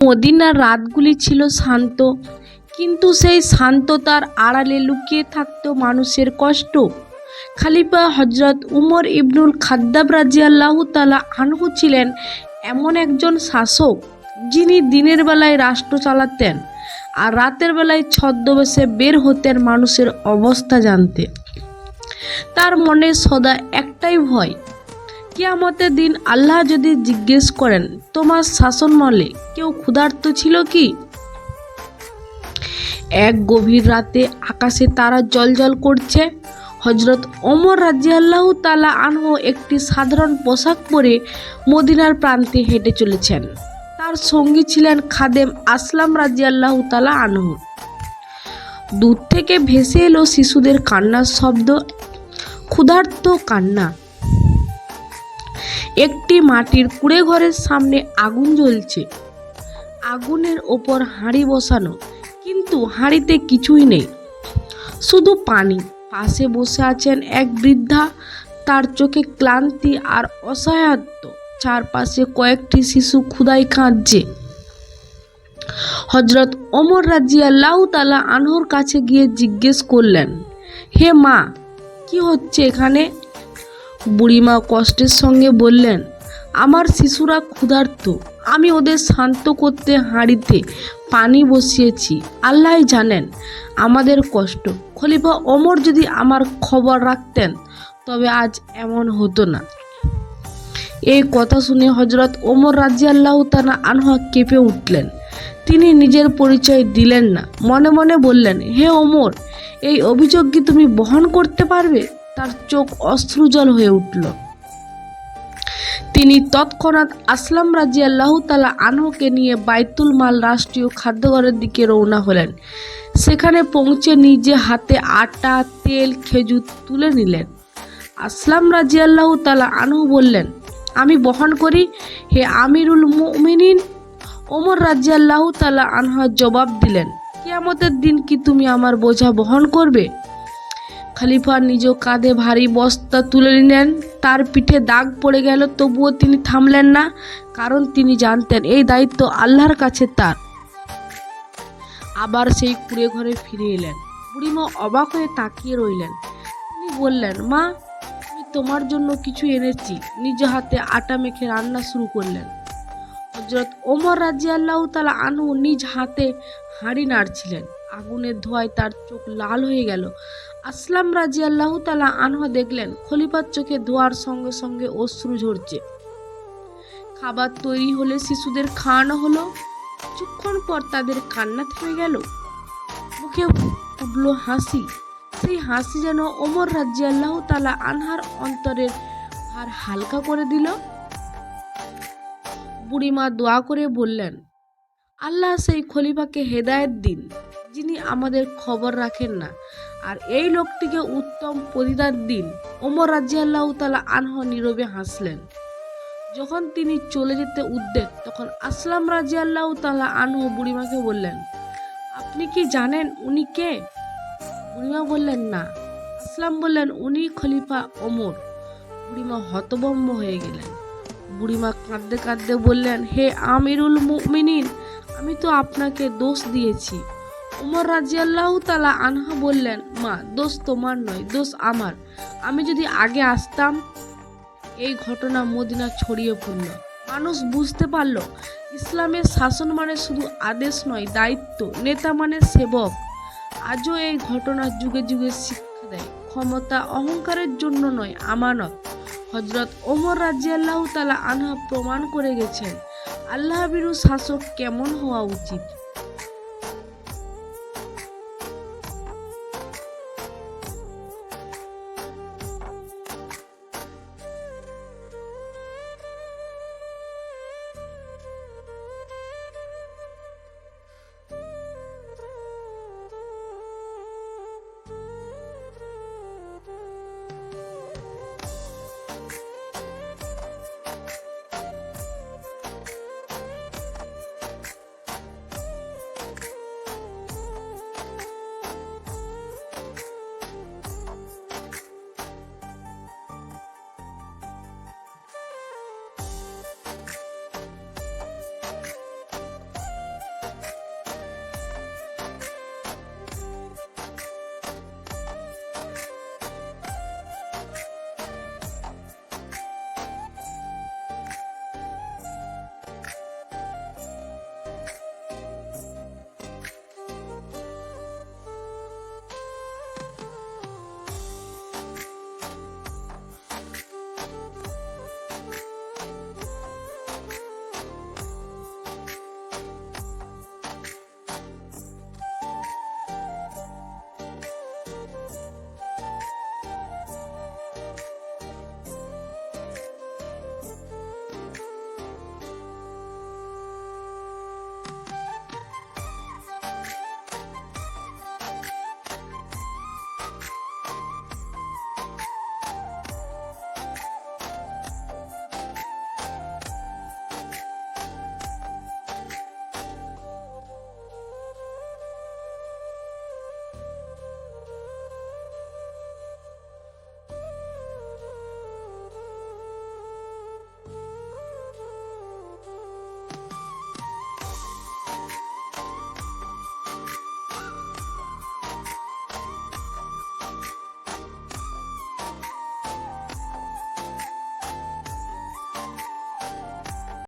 মদিনার রাতগুলি ছিল শান্ত, কিন্তু সেই শান্ততার আড়ালে লুকিয়ে থাকত মানুষের কষ্ট। খালিফা হজরত উমর ইবনুল খাদ্দাব রাজিয়াল্লাহ তালা আনহু ছিলেন এমন একজন শাসক যিনি দিনের বেলায় রাষ্ট্র চালাতেন আর রাতের বেলায় ছদ্মবেশে বের হতেন মানুষের অবস্থা জানতে। তার মনে সদা একটাই ভয় কিয়ামতের দিন আল্লাহ যদি জিজ্ঞেস করেন, তোমার শাসনমলে কেউ ক্ষুধার্ত ছিল কি? এক গভীর রাতে আকাশে তারা জলজল করছে। হজরত ওমর রাজিয়াল্লাহ তালা আনহ একটি সাধারণ পোশাক পরে মদিনার প্রান্তে হেঁটে চলেছেন। তার সঙ্গী ছিলেন খাদেম আসলাম রাজিয়াল্লাহ তালা আনহ। দূর থেকে ভেসে এলো শিশুদের কান্নার শব্দ, ক্ষুধার্ত কান্না। একটি মাটির কুড়ে ঘরের সামনে আগুন জ্বলছে। আগুনের ওপর হাঁড়ি বসানো, কিন্তু হাঁড়িতে কিছুই নেই। শুধু পানি। পাশে বসে আছেন এক বৃদ্ধা। তার চোখে ক্লান্তি আর অসহায়ত্ব। চারপাশে কয়েকটি শিশু ক্ষুদায় কাঁদছে। হজরত ওমর রাজিয়াল্লাহ তালা আনহর কাছে গিয়ে জিজ্ঞেস করলেন, হে মা, কি হচ্ছে এখানে? বুড়িমা কষ্টের সঙ্গে বললেন, আমার শিশুরা ক্ষুধার্ত। আমি ওদের শান্ত করতে হাঁড়িতে পানি বসিয়েছি। আল্লাহ জানেন আমাদের কষ্ট। খলিফা ওমর যদি আমার খবর রাখতেন, তবে আজ এমন হতো না। এই কথা শুনে হজরত ওমর রাজি আল্লাহ তানা আনহা কেঁপে উঠলেন। তিনি নিজের পরিচয় দিলেন না। মনে মনে বললেন, হে ওমর, এই অভিযোগ কি তুমি বহন করতে পারবে? তার চোখ অশ্রুজল হয়ে উঠল। তিনি তৎক্ষণাৎ আসলাম রাজি আল্লাহ তালা আনহকে নিয়ে বাইতুল মাল রাষ্ট্রীয় খাদ্যঘরের দিকে রওনা হলেন। সেখানে পৌঁছে নিজে হাতে আটা, তেল, খেজুর তুলে নিলেন। আসলাম রাজি আল্লাহ তালা আনহু বললেন, আমি বহন করি? হে আমিরুল মুমিনিন, ওমর রাজি আল্লাহ তালা আনহা জবাব দিলেন, কিয়ামতের দিন কি তুমি আমার বোঝা বহন করবে? খলিফা নিজ কাঁধে ভারী বস্তা তুলে নিলেন। তার পিঠে দাগ পড়ে গেল, তবুও তিনি থামলেন না, কারণ তিনি জানতেন এই দায়িত্ব আল্লাহর কাছে তার। আবার সেই কুড়ে ঘরে ফিরে এলেন। বুড়িমা অবাক হয়ে তাকিয়ে রইলেন। তিনি বললেন, মা, আমি তোমার জন্য কিছু এনেছি। নিজ হাতে আটা মেখে রান্না শুরু করলেন। হজরত ওমর রাজি আল্লাহ তালা আনু নিজ হাতে হাঁড়ি নাড়ছিলেন। আগুনের ধোঁয়ায় তার চোখ লাল হয়ে গেল। আসলাম রাজি আল্লাহ তালা আনহা দেখলেন খলিফার চোখে ধোয়ার সঙ্গে সঙ্গে অশ্রু ঝরছে। খাবার তৈরি হলে শিশুদের খাওয়ানো হলো। কিছুক্ষণ পর তাদের কান্না থেমে গেল। মুখে উঠল হাসি। সেই হাসি যেন ওমর রাজি আল্লাহ তালা আনহার অন্তরের ভার হালকা করে দিল। বুড়িমা দোয়া করে বললেন, আল্লাহ সেই খলিফাকে হেদায়েত দিন। যিনি আমাদের খবর রাখেন না। আর এই লোকটিকে উত্তম প্রতিদান দিন ওমর রাজিয়াল্লাহ তালা আনহ নীরবে হাসলেন। যখন তিনি চলে যেতে উদ্বেগ, তখন আসলাম রাজিয়াল্লাহ তালা আনহ বুড়িমাকে বললেন, আপনি কি জানেন উনি কে? বুড়িমা বললেন, না। আসলাম বললেন, উনি খলিফা ওমর। বুড়িমা হতবম্ব হয়ে গেলেন। বুড়িমা কাঁদতে কাঁদতে বললেন, হে আমিরুল মুমিনিন, আমি তো আপনাকে দোষ দিয়েছি। উমর রাজিয়াল্লাহ তালা আনহা বললেন, মা, দোষ তোমার নয়, দোষ আমার। আমি যদি আগে আসতাম, এই ঘটনা মদিনা ছড়িয়ে পড়ল। মানুষ বুঝতে পারল, ইসলামের শাসন মানে শুধু আদেশ নয়, দায়িত্ব। নেতা মানে সেবক। আজও এই ঘটনা যুগে যুগে শিক্ষা দেয়। ক্ষমতা অহংকারের জন্য নয়, আমানত। হজরত ওমর রাজিয়াল্লাহ তালা আনহা প্রমাণ করে গেছেন আল্লাহ বিরু শাসক কেমন হওয়া উচিত?